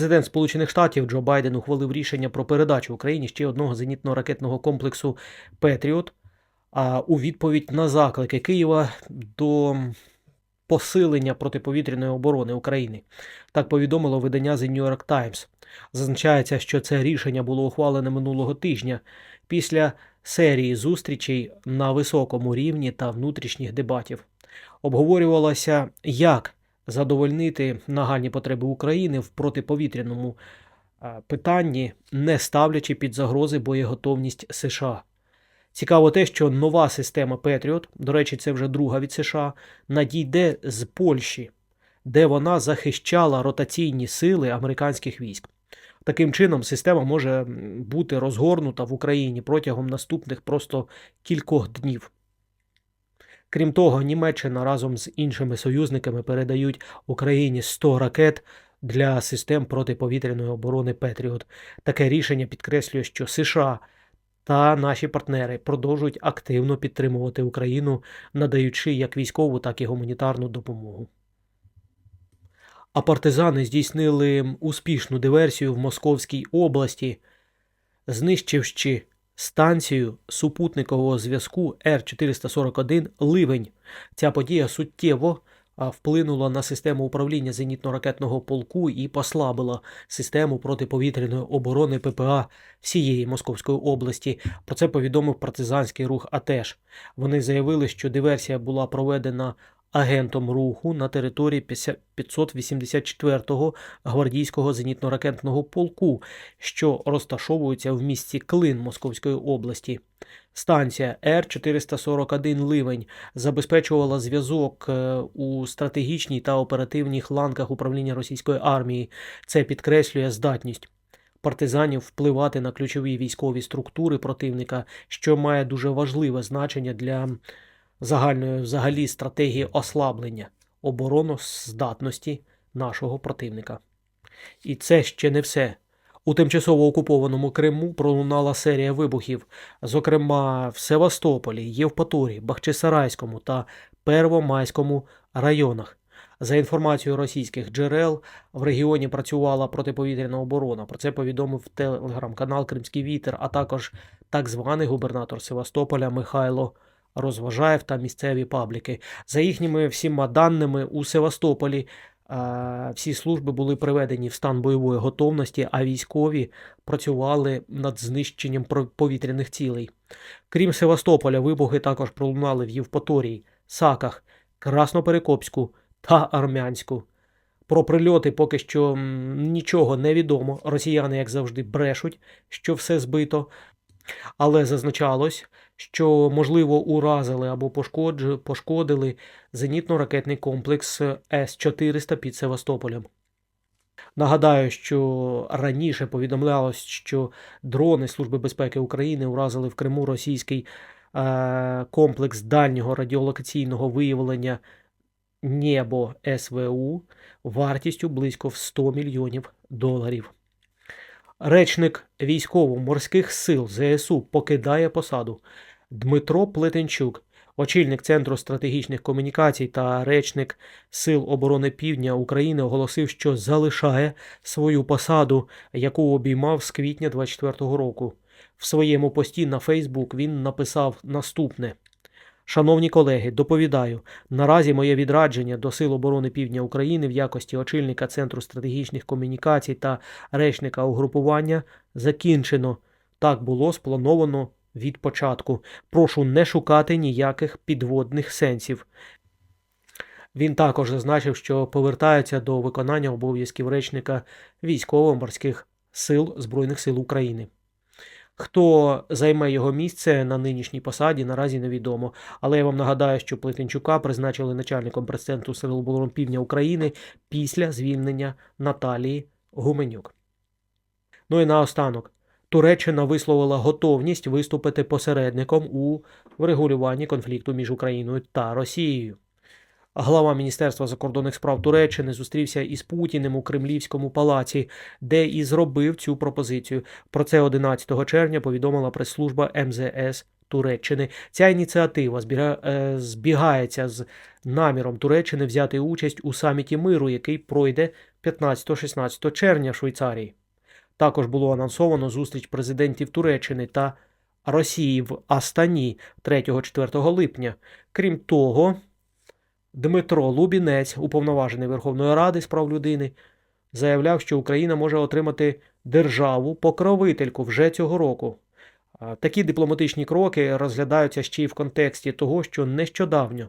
Президент Сполучених Штатів Джо Байден ухвалив рішення про передачу Україні ще одного зенітно-ракетного комплексу Петріот а у відповідь на заклики Києва до посилення протиповітряної оборони України. Так повідомило видання The New York Times. Зазначається, що це рішення було ухвалене минулого тижня після серії зустрічей на високому рівні та внутрішніх дебатів. Обговорювалося, як задовольнити нагальні потреби України в протиповітряному е, питанні, не ставлячи під загрози боєготовність США. Цікаво те, що нова система Петріот, до речі, це вже друга від США, надійде з Польщі, де вона захищала ротаційні сили американських військ. Таким чином, система може бути розгорнута в Україні протягом наступних просто кількох днів. Крім того, Німеччина разом з іншими союзниками передають Україні 100 ракет для систем протиповітряної оборони Петріот. Таке рішення підкреслює, що США та наші партнери продовжують активно підтримувати Україну, надаючи як військову, так і гуманітарну допомогу. А партизани здійснили успішну диверсію в Московській області, знищивши станцію супутникового зв'язку Р-441 Ливень. Ця подія суттєво вплинула на систему управління зенітно-ракетного полку і послабила систему протиповітряної оборони ППА всієї Московської області. Про це повідомив партизанський рух АТЕШ. Вони заявили, що диверсія була проведена агентом руху на території 584-го гвардійського зенітно-ракетного полку, що розташовується в місті Клин Московської області. Станція Р-441 Ливень забезпечувала зв'язок е, у стратегічній та оперативній ланках управління російської армії. Це підкреслює здатність партизанів впливати на ключові військові структури противника, що має дуже важливе значення для загальної взагалі стратегії ослаблення обороноздатності нашого противника. І це ще не все. У тимчасово окупованому Криму пролунала серія вибухів, зокрема в Севастополі, Євпаторії, Бахчисарайському та Первомайському районах. За інформацією російських джерел, в регіоні працювала протиповітряна оборона. Про це повідомив телеграм-канал Кримський Вітер, а також так званий губернатор Севастополя Михайло Розважаєв та місцеві пабліки. За їхніми всіма даними у Севастополі е, всі служби були приведені в стан бойової готовності, а військові працювали над знищенням повітряних цілей. Крім Севастополя, вибухи також пролунали в Євпаторії, Саках, Красноперекопську та Армянську. Про прильоти поки що нічого не відомо. Росіяни, як завжди, брешуть, що все збито. Але зазначалось, що, можливо, уразили або пошкодили зенітно-ракетний комплекс С-400 під Севастополем. Нагадаю, що раніше повідомлялось, що дрони Служби безпеки України уразили в Криму російський е, комплекс дальнього радіолокаційного виявлення Небо СВУ вартістю близько в 100 мільйонів доларів. Речник військово-морських сил ЗСУ покидає посаду. Дмитро Плетенчук, очільник Центру стратегічних комунікацій та речник Сил оборони Півдня України, оголосив, що залишає свою посаду, яку обіймав з квітня 24-го року. В своєму пості на Фейсбук він написав наступне. Шановні колеги, доповідаю, наразі моє відрадження до Сил оборони Півдня України в якості очільника Центру стратегічних комунікацій та речника угрупування закінчено. Так було сплановано від початку. Прошу не шукати ніяких підводних сенсів. Він також зазначив, що повертається до виконання обов'язків речника військово-морських сил Збройних сил України. Хто займе його місце на нинішній посаді, наразі невідомо. Але я вам нагадаю, що Плетенчука призначили начальником прес-центру Сил оборони Півдня України після звільнення Наталії Гуменюк. Ну і наостанок. Туреччина висловила готовність виступити посередником у врегулюванні конфлікту між Україною та Росією. Глава Міністерства закордонних справ Туреччини зустрівся із Путіним у Кремлівському палаці, де і зробив цю пропозицію. Про це 11 червня повідомила прес-служба МЗС Туреччини. Ця ініціатива е, збігається з наміром Туреччини взяти участь у саміті миру, який пройде 15-16 червня в Швейцарії. Також було анонсовано зустріч президентів Туреччини та Росії в Астані 3-4 липня. Крім того, Дмитро Лубінець, уповноважений Верховної Ради з прав людини, заявляв, що Україна може отримати державу покровительку вже цього року. Такі дипломатичні кроки розглядаються ще й в контексті того, що нещодавно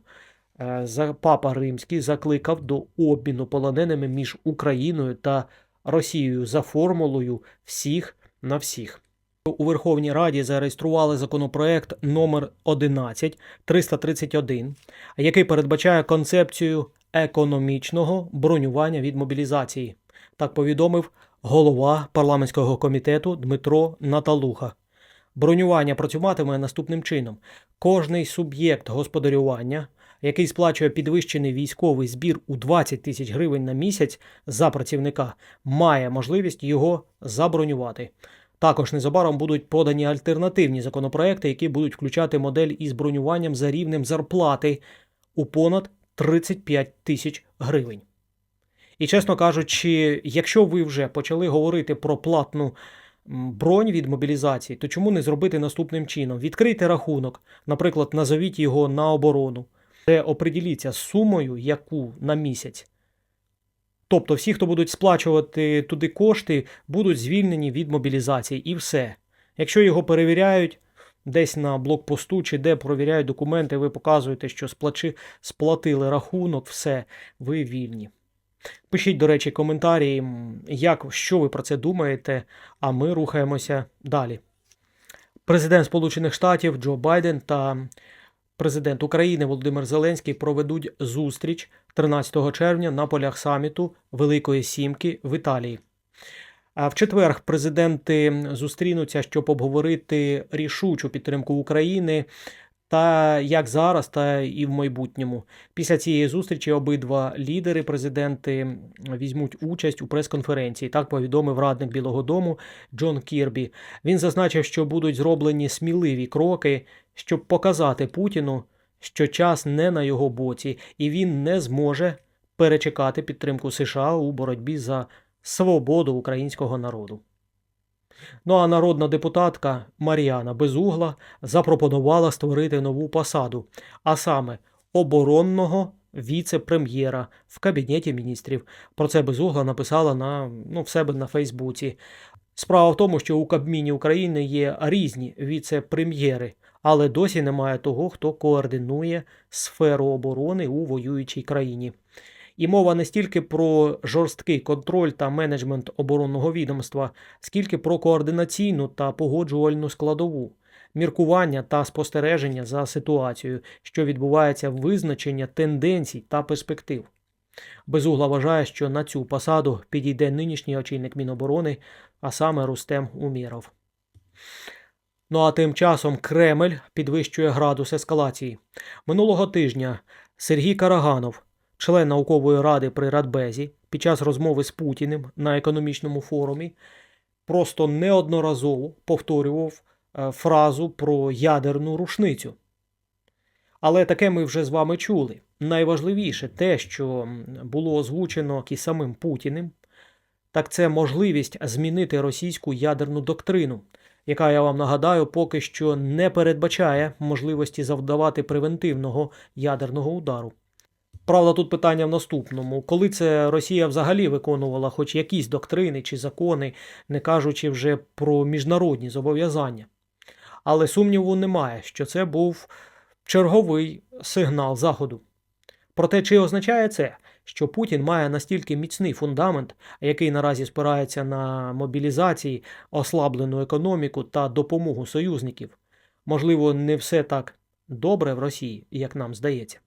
е, папа Римський закликав до обміну полоненими між Україною та Росією за формулою всіх на всіх. У Верховній Раді зареєстрували законопроект номер 11331, який передбачає концепцію економічного бронювання від мобілізації. Так повідомив голова парламентського комітету Дмитро Наталуха. Бронювання працюватиме наступним чином: кожний суб'єкт господарювання, який сплачує підвищений військовий збір у 20 тисяч гривень на місяць за працівника, має можливість його забронювати. Також незабаром будуть подані альтернативні законопроекти, які будуть включати модель із бронюванням за рівнем зарплати у понад 35 тисяч гривень. І чесно кажучи, якщо ви вже почали говорити про платну бронь від мобілізації, то чому не зробити наступним чином? Відкрийте рахунок, наприклад, назовіть його на оборону, де оприділіться з сумою, яку на місяць. Тобто всі, хто будуть сплачувати туди кошти, будуть звільнені від мобілізації і все. Якщо його перевіряють десь на блокпосту чи де провіряють документи, ви показуєте, що сплачи, сплатили рахунок, все, ви вільні. Пишіть, до речі, коментарі, як, що ви про це думаєте, а ми рухаємося далі. Президент Сполучених Штатів Джо Байден та президент України Володимир Зеленський проведуть зустріч 13 червня на полях саміту Великої Сімки в Італії. А в четвер президенти зустрінуться, щоб обговорити рішучу підтримку України та як зараз, та і в майбутньому. Після цієї зустрічі обидва лідери, президенти, візьмуть участь у прес-конференції. Так повідомив радник Білого Дому Джон Кірбі. Він зазначив, що будуть зроблені сміливі кроки, щоб показати Путіну, що час не на його боці, і він не зможе перечекати підтримку США у боротьбі за свободу українського народу. Ну а народна депутатка Мар'яна Безугла запропонувала створити нову посаду, а саме оборонного віце-прем'єра в Кабінеті міністрів. Про це Безугла написала на, ну, в себе на Фейсбуці. Справа в тому, що у Кабміні України є різні віце-прем'єри, але досі немає того, хто координує сферу оборони у воюючій країні. І мова не стільки про жорсткий контроль та менеджмент оборонного відомства, скільки про координаційну та погоджувальну складову, міркування та спостереження за ситуацією, що відбувається визначення тенденцій та перспектив. Безугла вважає, що на цю посаду підійде нинішній очільник Міноборони, а саме Рустем Умєров. Ну а тим часом Кремль підвищує градус ескалації. Минулого тижня Сергій Караганов, член наукової ради при Радбезі, під час розмови з Путіним на економічному форумі, просто неодноразово повторював е, фразу про ядерну рушницю. Але таке ми вже з вами чули. Найважливіше те, що було озвучено і самим Путіним, так це можливість змінити російську ядерну доктрину, яка, я вам нагадаю, поки що не передбачає можливості завдавати превентивного ядерного удару. Правда, тут питання в наступному: коли це Росія взагалі виконувала хоч якісь доктрини чи закони, не кажучи вже про міжнародні зобов'язання. Але сумніву немає, що це був черговий сигнал Заходу. Проте, чи означає це, що Путін має настільки міцний фундамент, який наразі спирається на мобілізації, ослаблену економіку та допомогу союзників? Можливо, не все так добре в Росії, як нам здається.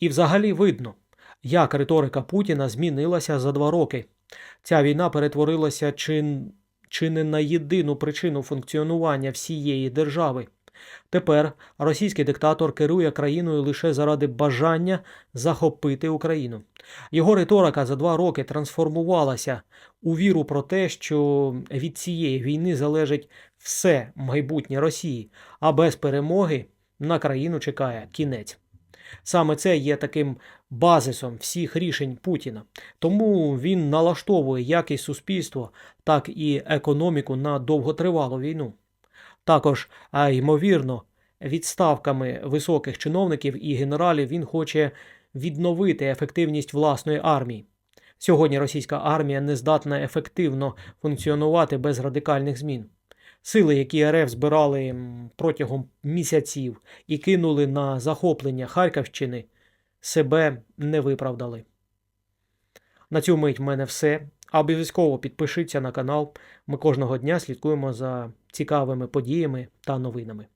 І взагалі видно, як риторика Путіна змінилася за два роки. Ця війна перетворилася чи, чи не на єдину причину функціонування всієї держави. Тепер російський диктатор керує країною лише заради бажання захопити Україну. Його риторика за два роки трансформувалася у віру про те, що від цієї війни залежить все майбутнє Росії, а без перемоги на країну чекає кінець. Саме це є таким базисом всіх рішень Путіна. Тому він налаштовує як і суспільство, так і економіку на довготривалу війну. Також, а ймовірно, відставками високих чиновників і генералів він хоче відновити ефективність власної армії. Сьогодні російська армія не здатна ефективно функціонувати без радикальних змін. Сили, які РФ збирали протягом місяців і кинули на захоплення Харківщини, себе не виправдали. На цю мить в мене все. Обов'язково підпишіться на канал. Ми кожного дня слідкуємо за цікавими подіями та новинами.